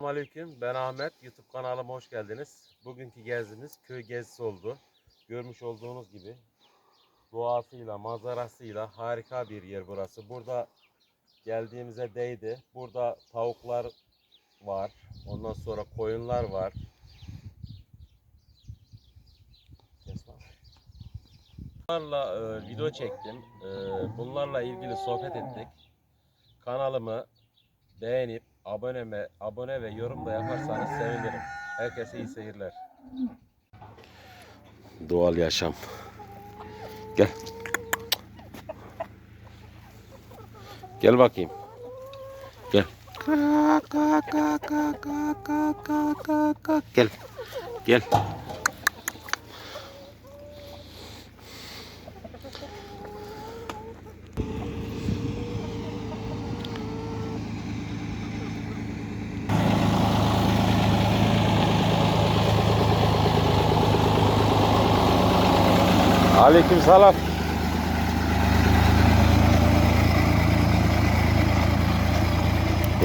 Selamünaleyküm. Ben Ahmet. YouTube kanalıma hoş geldiniz. Bugünkü gezimiz köy gezisi oldu. Görmüş olduğunuz gibi doğasıyla, manzarasıyla harika bir yer burası. Burada geldiğimize değdi. Burada tavuklar var. Ondan sonra koyunlar var. Bunlarla e, video çektim. E, bunlarla ilgili sohbet ettik. Kanalımı beğenip abone ve, abone ve yorum da yaparsanız sevinirim. Herkese iyi seyirler. Doğal yaşam. Gel. Gel bakayım. Gel. Gel. Gel. Aleyküm selam.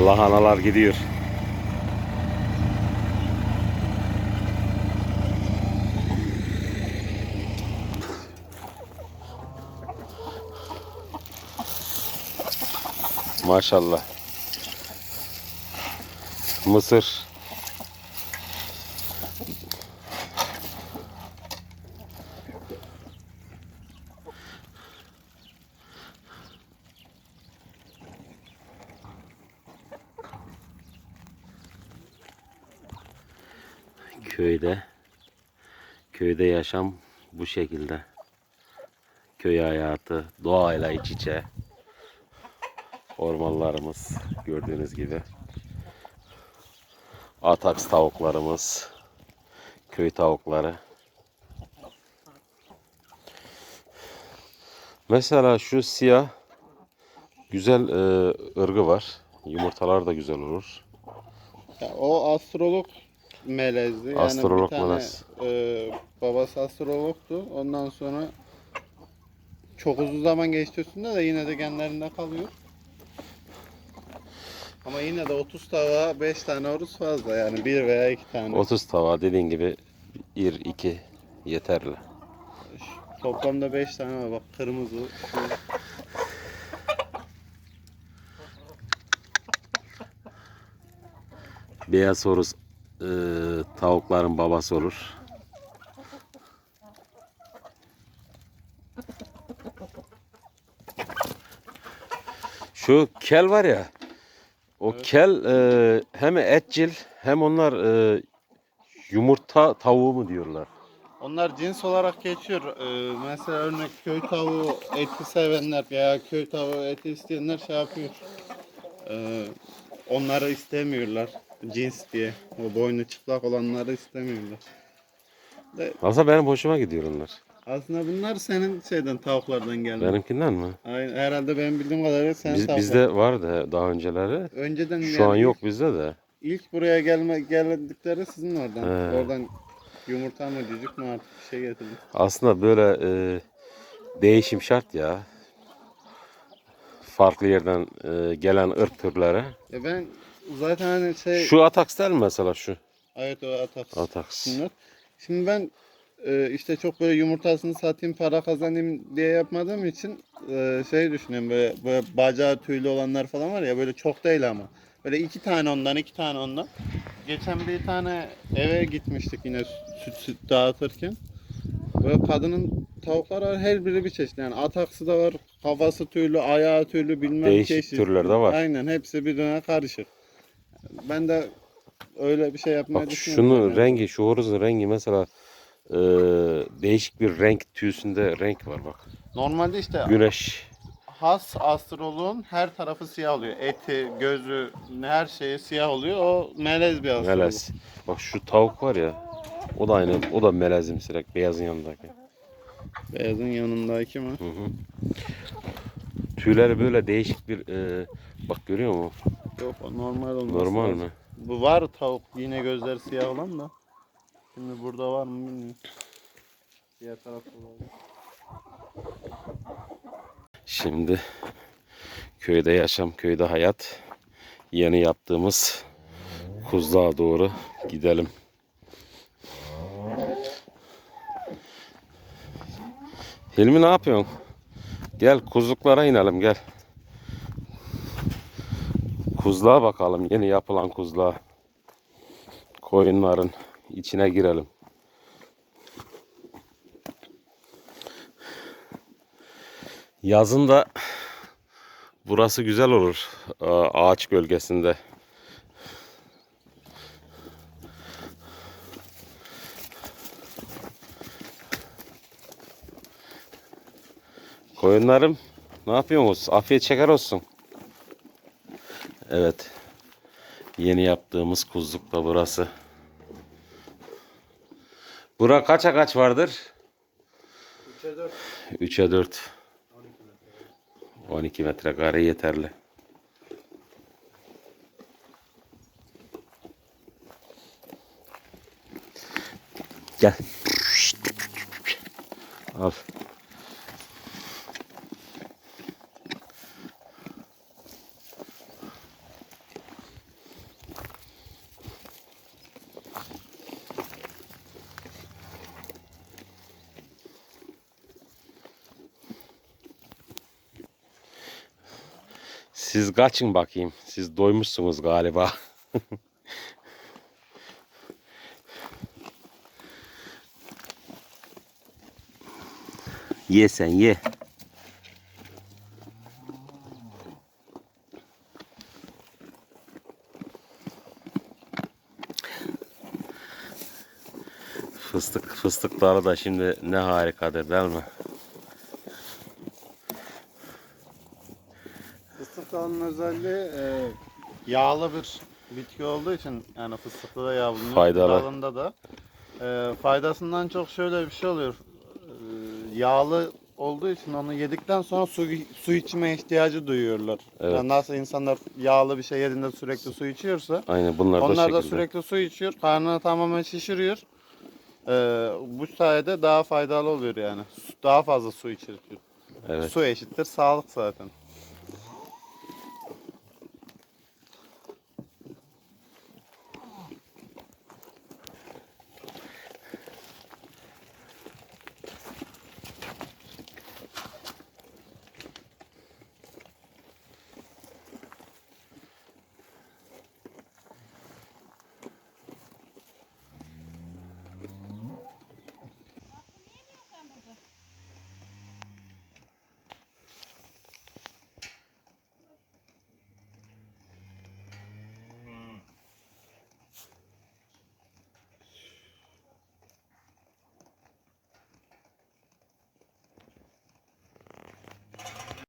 Lahanalar gidiyor. Maşallah. Mısır. Köyde köyde yaşam bu şekilde. Köy hayatı doğayla iç içe. Ormanlarımız gördüğünüz gibi. Ataks tavuklarımız, köy tavukları. Mesela şu siyah güzel e, ırgı var. Yumurtalar da güzel olur. Ya o astrolog melezdi. Yani Astrolog bir tane, melez. e, babası astrologtu. Ondan sonra çok uzun zaman geçti üstünde de yine de genlerinde kalıyor. Ama yine de 30 tava 5 tane oruz fazla yani bir veya iki tane. 30 tava dediğin gibi 1 2 yeterli. Toplamda 5 tane var bak kırmızı. şu. Beyaz horuz e, tavukların babası olur. Şu kel var ya. O kel e, hem etçil hem onlar e, yumurta tavuğu mu diyorlar. Onlar cins olarak geçiyor. Ee, mesela örnek köy tavuğu eti sevenler veya köy tavuğu eti isteyenler şey yapıyor. Ee, onları istemiyorlar cins diye. O boynu çıplak olanları istemiyorlar. De, Aslında benim hoşuma gidiyor onlar. aslında bunlar senin şeyden tavuklardan gelme. Benimkinden mi? Aynen, herhalde benim bildiğim kadarıyla senin Biz, tavuklar. bizde vardı daha önceleri. Önceden Şu an yani yok bizde de. İlk buraya gelme geldikleri sizin oradan. He. Oradan yumurta mı cücük mü artık bir şey getirdi. Aslında böyle e, değişim şart ya. Farklı yerden e, gelen ırk türleri. Ya ben zaten hani şey Şu Atax değil mi mesela şu? evet o. Atax. Bunlar. Şimdi ben e, işte çok böyle yumurtasını satayım para kazanayım diye yapmadığım için e, şey düşünüyorum böyle, böyle bacağı tüylü olanlar falan var ya böyle çok değil ama. Böyle iki tane ondan iki tane ondan. Geçen bir tane eve gitmiştik yine süt süt dağıtırken. Böyle kadının tavukları var her biri bir çeşit yani ataksı da var kafası tüylü ayağı tüylü bilmem Değişik çeşit. türler de var. Aynen hepsi birbirine karışık. Ben de öyle bir şey yapmayı Bak düşünüyorum. şunun Yani. rengi, şu horozun rengi mesela e, değişik bir renk tüyüsünde renk var bak. Normalde işte Güneş. has astroloğun her tarafı siyah oluyor. Eti, gözü, her şeyi siyah oluyor. O melez bir astrolog. Melez. Bak şu tavuk var ya. O da aynı. O da melezimsi renk. Beyazın yanındaki. Beyazın yanındaki mi? Hı hı. Tüyleri böyle değişik bir e, bak görüyor musun? Yok o normal olması Normal lazım. mi? Bu var tavuk yine gözleri siyah olan da. Şimdi burada var mı bilmiyorum. Diğer tarafta var. Şimdi köyde yaşam, köyde hayat. Yeni yaptığımız Kuzluğa doğru gidelim. Hilmi ne yapıyorsun? Gel kuzluklara inelim gel. Kuzluğa bakalım yeni yapılan kuzluğa. Koyunların içine girelim. Yazın da burası güzel olur. Aa, Ağaç gölgesinde. Koyunlarım ne yapıyorsunuz? Afiyet şeker olsun. Evet. Yeni yaptığımız kuzluk da burası. Bura kaça kaç vardır? 3'e 4. 12 metrekare yeterli. Gel. Al. Siz kaçın bakayım. Siz doymuşsunuz galiba. ye sen ye. Fıstık fıstıkları da şimdi ne harikadır değil mi? Fıstık dalının özelliği e, yağlı bir bitki olduğu için yani fıstıkta da yağ bulunuyor. Faydalı. Dalında da. E, faydasından çok şöyle bir şey oluyor. E, yağlı olduğu için onu yedikten sonra su su içme ihtiyacı duyuyorlar. Evet. Yani nasıl insanlar yağlı bir şey yediğinde sürekli su içiyorsa Aynen bunlar da onlar da şekilde. sürekli su içiyor. Karnını tamamen şişiriyor. E, bu sayede daha faydalı oluyor yani. Daha fazla su içiriyor. Evet. Su eşittir sağlık zaten.